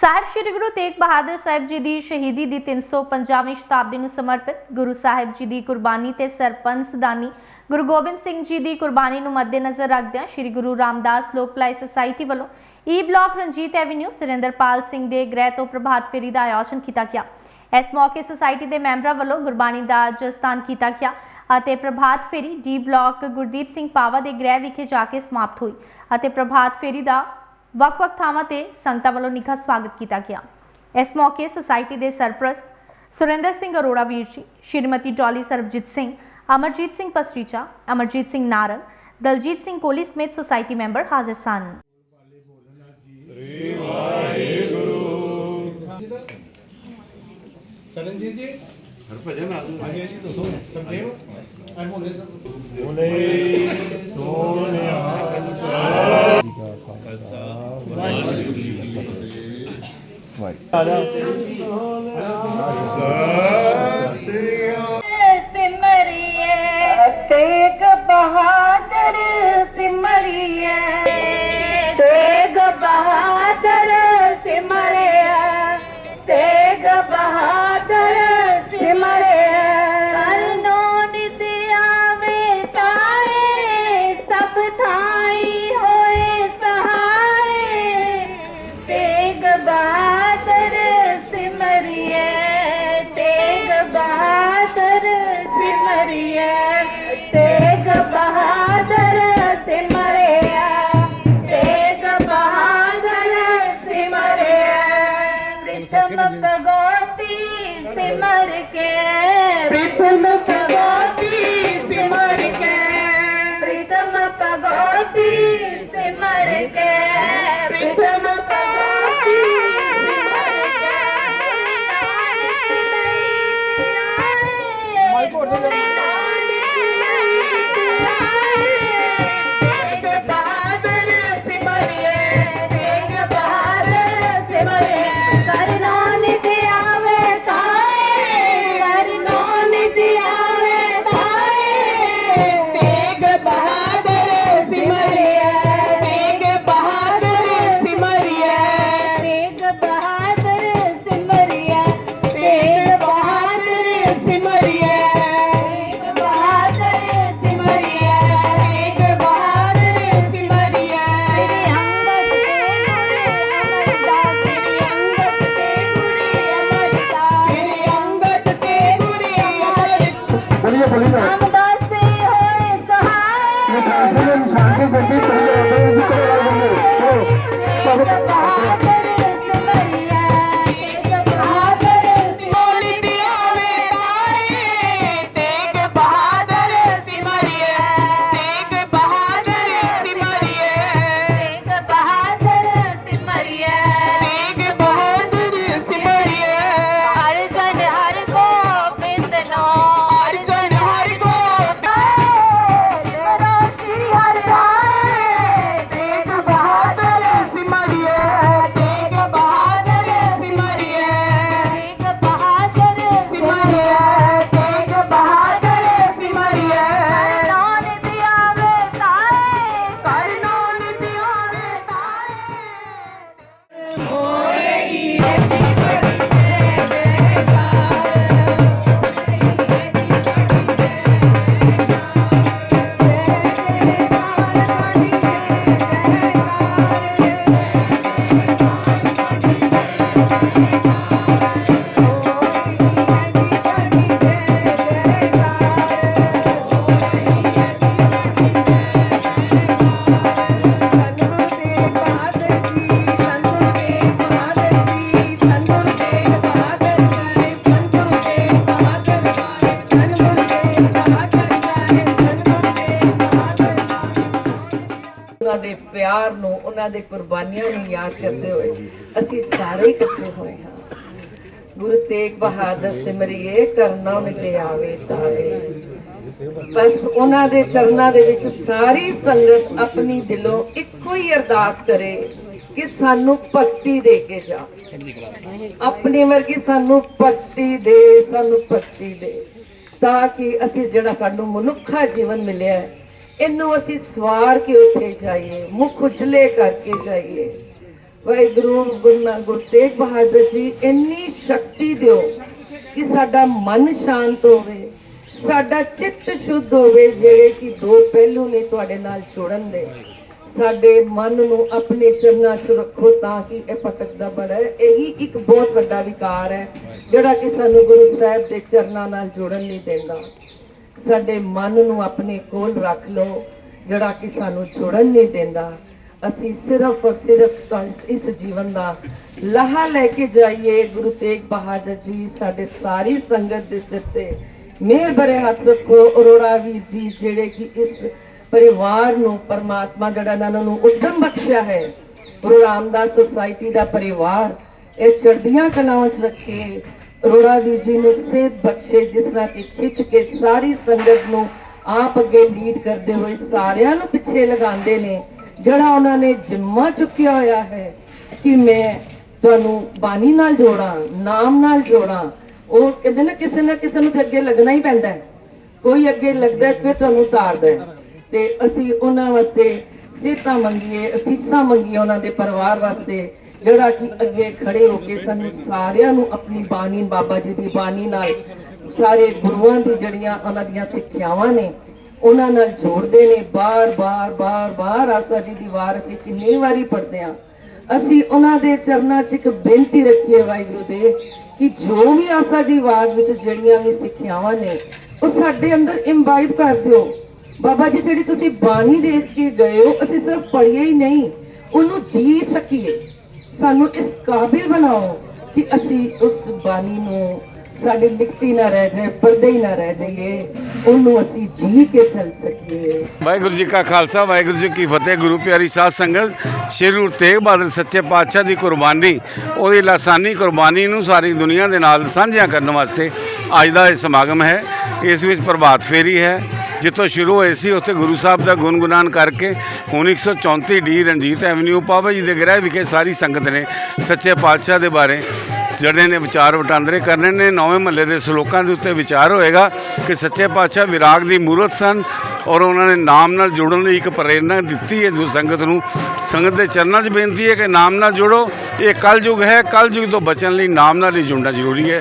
ਸਾਹਿਬ ਸ੍ਰੀ ਗੁਰੂ ਤੇਗ ਬਹਾਦਰ ਸਾਹਿਬ ਜੀ ਦੀ ਸ਼ਹੀਦੀ ਦੀ 350ਵੀਂ ਸ਼ਤਾਬਦੀ ਨੂੰ ਸਮਰਪਿਤ ਗੁਰੂ ਸਾਹਿਬ ਜੀ ਦੀ ਕੁਰਬਾਨੀ ਤੇ ਸਰਪੰਚ ਦਾਨੀ ਗੁਰੂ ਗੋਬਿੰਦ ਸਿੰਘ ਜੀ ਦੀ ਕੁਰਬਾਨੀ ਨੂੰ ਮੱਦੇਨਜ਼ਰ ਰੱਖਦਿਆਂ ਸ੍ਰੀ ਗੁਰੂ ਰਾਮਦਾਸ ਲੋਕ ਭਲਾਈ ਸੁਸਾਇਟੀ ਵੱਲੋਂ E block Ranjit avenue Surinderpal Singh ਦੇ ਗ੍ਰਹਿ ਤੋਂ ਪ੍ਰਭਾਤ ਫੇਰੀ ਦਾ ਆਯੋਜਨ ਕੀਤਾ ਗਿਆ। ਇਸ ਮੌਕੇ ਸੁਸਾਇਟੀ ਦੇ ਮੈਂਬਰਾਂ ਵੱਲੋਂ ਗੁਰਬਾਣੀ ਦਾ ਜਸਤਾਨ ਕੀਤਾ ਗਿਆ ਅਤੇ ਪ੍ਰਭਾਤ ਫੇਰੀ ਡੀ ਬਲਾਕ ਗੁਰਦੀਪ ਸਿੰਘ ਪਾਵਾ ਦੇ ਗ੍ਰਹਿ ਵਿਖੇ ਜਾ ਕੇ ਸਮਾਪਤ ਹੋਈ ਅਤੇ ਪ੍ਰਭਾਤ ਫੇਰੀ ਦਾ ਵੱਖ-ਵੱਖ ਥਾਵਾਂ ਤੇ ਸੰਗਤਾਂ ਵੱਲੋਂ ਨਿੱਘਾ ਸਵਾਗਤ ਕੀਤਾ ਗਿਆ। ਇਸ ਮੌਕੇ ਸੁਸਾਇਟੀ ਦੇ ਸਰਪ੍ਰਸਤ ਸੁਰਿੰਦਰ ਸਿੰਘ ਅਰੋੜਾ ਵੀਰ ਜੀ ਸ਼੍ਰੀਮਤੀ ਡੋਲੀ ਸਰਬਜੀਤ ਸਿੰਘ ਅਮਰਜੀਤ ਸਿੰਘ ਪਸਰੀਚਾ ਅਮਰਜੀਤ ਸਿੰਘ ਨਾਰੰਗ ਦਲਜੀਤ ਸਿੰਘ ਕੋਹਲੀ ਸਮੇਤ ਸੁਸਾਇਟੀ ਮੈਂਬਰ ਹਾਜ਼ਰ ਸਨ। ਚਰਨਜੀਤ ਜੀ। ਹਰਭਜਨ ਆਦੂ ਹਾਂਜੀ ਜੀ ਦੱਸੋ ਸੰਦੇਵ ਅੱਜ ਬੋਲੇ ਤਾਂ ਸਿਮਰਿਏ থেকে ਉਹਨਾਂ ਉਹਨਾਂ ਦੇ ਕੁਰਬਾਨੀਆਂ ਨੂੰ ਯਾਦ ਕਰਦੇ ਹੋਏ ਅਸੀਂ ਸਾਰੇ ਇਕੱਠੇ ਹੋਏ ਹਾਂ। ਗੁਰੂ ਤੇਗ ਬਹਾਦਰ ਸਿਮਰਿਏ ਕਰਨਾ ਮਿਟੇ ਆਵੇ ਤਾਰੇ ਬਸ ਉਹਨਾਂ ਦੇ ਚਰਨਾਂ ਦੇ ਵਿੱਚ ਸਾਰੀ ਸੰਗਤ ਆਪਣੀ ਦਿਲੋਂ ਇੱਕੋ ਹੀ ਅਰਦਾਸ ਕਰੇ ਕਿ ਸਾਨੂੰ ਭਗਤੀ ਦੇ ਕੇ ਜਾ। ਆਪਣੀ ਵਰਗੀ ਸਾਨੂੰ ਭਗਤੀ ਦੇ ਸਾਨੂੰ ਭਗਤੀ ਦੇ ਤਾਂ ਕਿ ਅਸੀਂ ਜਿਹੜਾ ਸਾਨੂੰ ਮਨੁੱਖਾ ਜੀਵਨ ਮਿਲਿਆ ਹੈ, ਇਹਨੂੰ ਅਸੀਂ ਸਵਾਰ ਕੇ ਉੱਥੇ ਜਾਈਏ, ਮੁਖ ਉਜਲੇ ਕਰਕੇ ਜਾਈਏ। ਵਾਹਿਗੁਰੂ, ਗੁਰੂ ਗੁਰੂ ਤੇਗ ਬਹਾਦਰ ਜੀ, ਇੰਨੀ ਸ਼ਕਤੀ ਦਿਓ ਕਿ ਸਾਡਾ ਮਨ ਸ਼ਾਂਤ ਹੋਵੇ, ਸਾਡਾ ਚਿੱਤ ਸ਼ੁੱਧ ਹੋਵੇ, ਜਿਹੜੇ ਕਿ ਦੋ ਪਹਿਲੂ ਨੇ ਤੁਹਾਡੇ ਨਾਲ ਜੁੜਨ ਦੇ। ਸਾਡੇ ਮਨ ਨੂੰ ਆਪਣੇ ਚਰਨਾਂ 'ਚ ਰੱਖੋ ਤਾਂ ਕਿ ਇਹ ਭਟਕਦਾ ਬੜਾ ਇਹੀ ਇੱਕ ਬਹੁਤ ਵੱਡਾ ਵਿਕਾਰ ਹੈ, ਜਿਹੜਾ ਕਿ ਸਾਨੂੰ ਗੁਰੂ ਸਾਹਿਬ ਦੇ ਚਰਨਾਂ ਨਾਲ ਜੁੜਨ ਨਹੀਂ ਦਿੰਦਾ। ਸਾਡੇ ਮਨ ਨੂੰ ਆਪਣੇ ਕੋਲ ਰੱਖ ਲਓ, ਜਿਹੜਾ ਕਿ ਸਾਨੂੰ ਜੁੜਨ ਨਹੀਂ ਦਿੰਦਾ। ਅਸੀਂ ਸਿਰਫ ਔਰ ਸਿਰਫ ਇਸ ਜੀਵਨ ਦਾ ਲਾਹਾ ਲੈ ਕੇ ਜਾਈਏ। ਗੁਰੂ ਤੇਗ ਬਹਾਦਰ ਜੀ ਸਾਡੇ ਸਾਰੀ ਸੰਗਤ ਦੇ ਸਿਰ ਤੇ ਮਿਹਰ ਭਰੇ ਹੱਥ ਰੱਖੋ। ਅਰੋੜਾ ਵੀਰ ਜੀ, ਜਿਹੜੇ ਕਿ ਇਸ ਪਰਿਵਾਰ ਨੂੰ, ਪਰਮਾਤਮਾ ਜਿਹੜਾ ਇਹਨਾਂ ਨੂੰ ਉਦਮ ਬਖਸ਼ਿਆ ਹੈ, ਗੁਰੂ ਰਾਮਦਾਸ ਸੁਸਾਇਟੀ ਦਾ ਪਰਿਵਾਰ, ਇਹ ਚੜ੍ਹਦੀਆਂ ਕਲਾਵਾਂ 'ਚ ਰੱਖੇ। ਅਰੋੜਾ ਵੀਰ ਜੀ ਨੂੰ ਸੇਧ ਬਖਸ਼ੇ ਜਿਸ ਤਰ੍ਹਾਂ ਕਿ ਖਿੱਚ ਕੇ ਸਾਰੀ ਸੰਗਤ ਨੂੰ ਆਪ ਅੱਗੇ ਲੀਡ ਕਰਦੇ ਹੋਏ ਸਾਰਿਆਂ ਨੂੰ ਪਿੱਛੇ ਲਗਾਉਂਦੇ ਨੇ ਜਿਹੜਾ ਉਹਨਾਂ ਨੇ ਜਿੰਮਾ ਚੁੱਕਿਆ ਹੋਇਆ ਹੈ ਕਿ ਮੈਂ ਤੁਹਾਨੂੰ ਬਾਣੀ ਨਾਲ ਜੋੜਾਂ ਨਾਮ ਨਾਲ ਜੋੜਾਂ ਉਹ ਕਹਿੰਦੇ ਨਾ ਕਿਸੇ ਨਾ ਕਿਸੇ ਨੂੰ ਤੇ ਅੱਗੇ ਲੱਗਣਾ ਹੀ ਪੈਂਦਾ ਹੈ। ਕੋਈ ਅੱਗੇ ਲੱਗਦਾ ਹੈ, ਫਿਰ ਤੁਹਾਨੂੰ ਉਤਾਰਦਾ ਤੇ ਅਸੀਂ ਉਹਨਾਂ ਵਾਸਤੇ ਸਿਹਤਾਂ ਮੰਗੀਏ ਅਸੀਸਾਂ ਮੰਗੀਏ ਉਹਨਾਂ ਦੇ ਪਰਿਵਾਰ ਵਾਸਤੇ ਜਿਹੜਾ ਕਿ ਅੱਗੇ ਖੜੇ ਹੋ ਕੇ ਸਾਨੂੰ ਸਾਰਿਆਂ ਨੂੰ ਆਪਣੀ ਬਾਣੀ, ਬਾਬਾ ਜੀ ਦੀ ਬਾਣੀ ਨਾਲ ਸਾਰੇ ਗੁਰੂਆਂ ਦੀ ਜਿਹੜੀਆਂ ਉਹਨਾਂ ਦੀਆਂ ਸਿੱਖਿਆਵਾਂ ਨੇ, ਉਹਨਾਂ ਨਾਲ ਜੋੜਦੇ ਨੇ। ਬਾਰ ਬਾਰ ਬਾਰ ਬਾਰ ਆਸਾ ਜੀ ਦੀ ਵਾਰ ਅਸੀਂ ਕਿੰਨੀ ਵਾਰੀ ਪੜ੍ਹਦੇ ਹਾਂ। ਅਸੀਂ ਉਹਨਾਂ ਦੇ ਚਰਨਾਂ 'ਚ ਇੱਕ ਬੇਨਤੀ ਰੱਖੀਏ ਵਾਹਿਗੁਰੂ ਦੇ ਕਿ ਜੋ ਵੀ ਆਸਾ ਜੀ ਵਾਰ ਵਿੱਚ ਜਿਹੜੀਆਂ ਵੀ ਸਿੱਖਿਆਵਾਂ ਨੇ, ਉਹ ਸਾਡੇ ਅੰਦਰ ਇੰਬਾਈਬ ਕਰ ਦਿਓ। ਬਾਬਾ ਜੀ, ਜਿਹੜੀ ਤੁਸੀਂ ਬਾਣੀ ਦੇ ਕੇ ਗਏ ਹੋ, ਅਸੀਂ ਸਿਰਫ ਪੜ੍ਹੀਏ ਹੀ ਨਹੀਂ, ਉਹਨੂੰ ਜੀ ਸਕੀਏ। ਸਾਨੂੰ ਇਸ ਕਾਬਿਲ ਬਣਾਓ ਕਿ ਅਸੀਂ ਉਸ ਬਾਣੀ ਨੂੰ ਸਾਡੀ ਲਿਖਤੀ ਨਾ ਰਹਿ ਜਾਏ, ਪੜ੍ਹਦੇ ਹੀ ਨਾ ਰਹਿ ਜਾਈਏ, ਉਹਨੂੰ ਅਸੀਂ ਜੀ ਕੇ ਚੱਲ ਸਕੀਏ। ਵਾਹਿਗੁਰੂ ਜੀ ਕਾ ਖਾਲਸਾ, ਵਾਹਿਗੁਰੂ ਜੀ ਕੀ ਫਤਿਹ, ਗੁਰੂ ਪਿਆਰੀ ਸਾਧ ਸੰਗਤ, ਸ਼੍ਰੀ ਗੁਰੂ ਤੇਗ ਬਹਾਦਰ ਸੱਚੇ ਪਾਤਸ਼ਾਹ ਦੀ ਕੁਰਬਾਨੀ, ਉਹਦੀ ਲਾਸਾਨੀ ਕੁਰਬਾਨੀ ਨੂੰ ਸਾਰੀ ਦੁਨੀਆ ਦੇ ਨਾਲ ਸਾਂਝਿਆ ਕਰਨ ਵਾਸਤੇ ਅੱਜ ਦਾ ਇਹ ਸਮਾਗਮ ਹੈ। ਇਸ ਵਿੱਚ ਪ੍ਰਭਾਤ ਫੇਰੀ ਹੈ ਜਿੱਥੋਂ ਸ਼ੁਰੂ ਹੋਏ ਸੀ, ਉੱਥੇ ਗੁਰੂ ਸਾਹਿਬ ਦਾ ਗੁਣਗੁਣਾਨ ਕਰਕੇ ਹੁਣ 134 ਡੀ ਰਣਜੀਤ ਐਵਨਿਊ ਪਾਵਾ ਜੀ ਦੇ ਗ੍ਰਹਿ ਵਿਖੇ ਸਾਰੀ ਸੰਗਤ ਨੇ ਸੱਚੇ ਪਾਤਸ਼ਾਹ ਦੇ ਬਾਰੇ ਜਿਹੜੇ ਨੇ ਵਿਚਾਰ ਵਟਾਂਦਰੇ ਕਰਨੇ ਨੇ। ਨੌਵੇਂ ਮਹੱਲੇ ਦੇ ਸ਼ਲੋਕਾਂ ਦੇ ਉੱਤੇ ਵਿਚਾਰ ਹੋਏਗਾ ਕਿ ਸੱਚੇ ਪਾਤਸ਼ਾਹ ਵਿਰਾਗ ਦੀ ਮੂਰਤ ਸਨ ਔਰ ਉਹਨਾਂ ਨੇ ਨਾਮ ਨਾਲ ਜੁੜਨ ਲਈ ਇੱਕ ਪ੍ਰੇਰਣਾ ਦਿੱਤੀ ਹੈ। ਜੋ ਸੰਗਤ ਨੂੰ, ਸੰਗਤ ਦੇ ਚਰਨਾਂ 'ਚ ਬੇਨਤੀ ਹੈ ਕਿ ਨਾਮ ਨਾਲ ਜੁੜੋ। ਇਹ ਕਲਯੁਗ ਹੈ। ਕਲਯੁਗ ਤੋਂ ਬਚਣ ਲਈ ਨਾਮ ਨਾਲ ਹੀ ਜੁੜਨਾ ਜ਼ਰੂਰੀ ਹੈ।